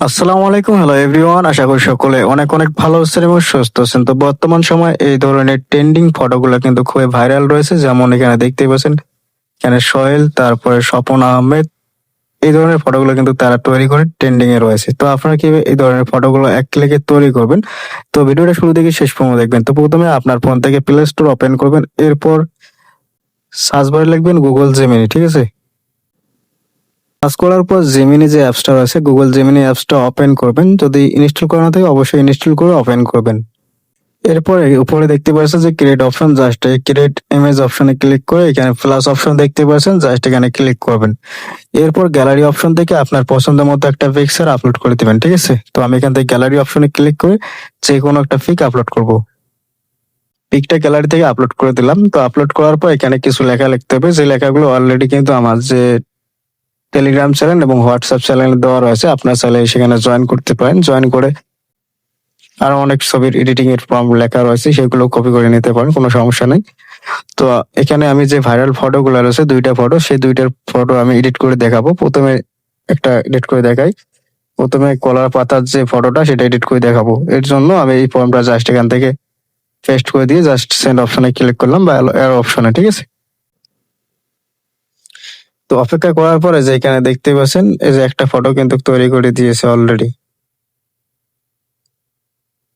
আসসালামু আলাইকুম hello everyone আশা করি সকলে অনেক অনেক ভালো আছেন এবং সুস্থ আছেন। তো বর্তমান সময় এই ধরনের ট্রেন্ডিং ফটোগুলো কিন্তু খুবই ভাইরাল রয়েছে, যেমন এখানে দেখতেই পাচ্ছেন, এখানে সোহেল, তারপরে স্বপন আহমেদ, এই ধরনের ফটোগুলো কিন্তু তারা তৈরি করে ট্রেন্ডিং এ রয়েছে। তো আপনারা কীভাবে এই ধরনের ফটোগুলো এক ক্লিকে তৈরি করবেন? তো ভিডিওটা শুরু থেকে শেষ পর্যন্ত দেখবেন। তো প্রথমে আপনার ফোন থেকে প্লে স্টোর ওপেন করবেন, এরপর সার্চ বারে লিখবেন গুগল জেমিনি ঠিক আছে? কাজ করার পর জেমিনি যে অ্যাপসটা রয়েছে গুগল জেমিনি অ্যাপসটা ওপেন করবেন। যদি ইনস্টল করা না থাকে, অবশ্যই ইনস্টল করে ওপেন করবেন। এরপরে উপরে দেখতে পাচ্ছেন যে ক্রিয়েট অপশন জাস্ট এই ক্রিয়েট ইমেজ অপশনে ক্লিক করে এখানে প্লাস অপশন দেখতে পাচ্ছেন জাস্ট এখানে ক্লিক করবেন। এরপর গ্যালারি অপশন থেকে আপনার পছন্দ মতো একটা পিকচার আপলোড করে দিবেন, ঠিক আছে? তো আমি এখান থেকে গ্যালারি অপশনে ক্লিক করে যে কোনো একটা পিক আপলোড করব। পিকটা গ্যালারি থেকে আপলোড করে দিলাম। তো আপলোড করার পর এখানে কিছু লেখা লিখতে হবে। যে লেখাগুলো অলরেডি কিন্তু আমার যে টেলিগ্রাম চ্যানেল এবং হোয়াটসঅ্যাপ চ্যানেল দেওয়া রয়েছে। আপনার চাইলে সেখানে জয়েন করতে পারেন। জয়েন করে আরও অনেক ছবির এডিটিং এর ফর্ম লেখা রয়েছে, সেগুলো কপি করে নিতে পারেন, কোনো সমস্যা নেই। তো এখানে আমি যে ভাইরাল ফটো গুলো রয়েছে, দুইটা ফটো সেই দুইটার ফটো আমি এডিট করে দেখাবো। প্রথমে একটা এডিট করে দেখাই। প্রথমে কলার পাতার যে ফটোটা সেটা এডিট করে দেখাবো। এর জন্য আমি এই ফর্মটা জাস্ট এখান থেকে পেস্ট করে দিয়ে জাস্ট সেন্ড অপশনে ক্লিক করলাম বা এর অপশনে ঠিক আছে? তো অপেক্ষা করার পরে যে এখানে দেখতে পাচ্ছেন, এই যে একটা ফটো কিন্তু তৈরি করে দিয়েছে অলরেডি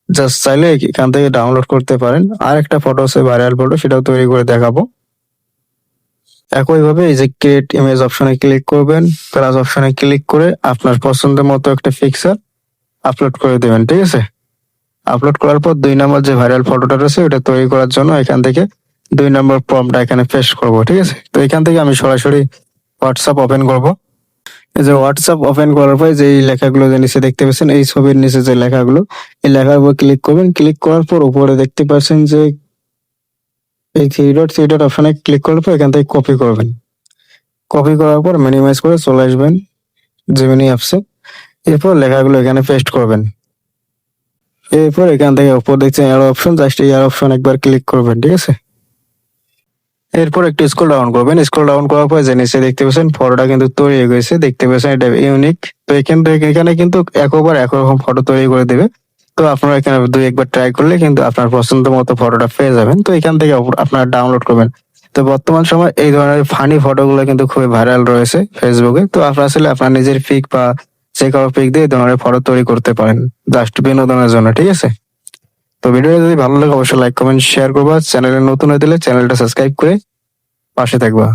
জাস্ট চাইলে এখান থেকে ডাউনলোড করতে পারেন। আর একটা ফটো আছে ভাইরাল ফটো সেটাও তৈরি করে দেখাবো। একইভাবে এই যে ক্রিয়েট ইমেজ অপশনে ক্লিক করবেন প্লাস অপশনে ক্লিক করে আপনার পছন্দের মতো একটা পিকচার আপলোড করে দেবেন, ঠিক আছে? আপলোড করার পর দুই নম্বর যে ভাইরাল ফটোটা রয়েছে, ওটা তৈরি করার জন্য এখান থেকে দুই নম্বর ফর্মটা এখানে পেস্ট করব, ঠিক আছে? তো এখান থেকে আমি সরাসরি হোয়াটসঅ্যাপ ওপেন করব। এই যে হোয়াটসঅ্যাপ ওপেন করার পর যে লেখাগুলো যে নিচে দেখতে পাচ্ছেন, এই ছবির নিচে যে লেখাগুলো, এই লেখার উপর ক্লিক করবেন। ক্লিক করার পর উপরে দেখতে পাচ্ছেন যে এই থ্রি ডট থ্রি ডট অপশনে ক্লিক করার পর এখান থেকে কপি করবেন। কপি করার পর মিনিমাইজ করে চলে আসবেন জেমিনি অ্যাপসে এরপর লেখাগুলো এখানে পেস্ট করবেন। এরপর এখান থেকে উপর দেখছেন air option just air option একবার ক্লিক করবেন, ঠিক আছে? এরপর একটু স্ক্রল ডাউন করবেন। স্ক্রল ডাউন করার পর যে নিচে দেখতে পাচ্ছেন ফটোটা কিন্তু তৈরি হয়ে গেছে দেখতে পাচ্ছেন, এটা ইউনিক তো এখান থেকে এখানে কিন্তু একবার একরকম ফটো তৈরি করে দেবে। তো আপনারা এখানে দুই একবার ট্রাই করলে কিন্তু আপনার পছন্দ মতো ফটোটা পেয়ে যাবেন। তো এখান থেকে আপনারা ডাউনলোড করবেন। তো বর্তমান সময় এই ধরনের ফানি ফটোগুলো কিন্তু খুবই ভাইরাল রয়েছে ফেসবুকে তো আপনারা আসলে আপনার নিজের পিক বা যে কারও পিক দিয়ে এই ধরনের ফটো তৈরি করতে পারেন। জাস্ট বিনোদনের জন্য, ঠিক আছে? তো ভিডিওটা যদি ভালো লাগে, অবশ্যই লাইক কমেন্ট শেয়ার করবা। চ্যানেলে নতুন হয়ে দিলে চ্যানেলটা সাবস্ক্রাইব করে পাশে থাকবা।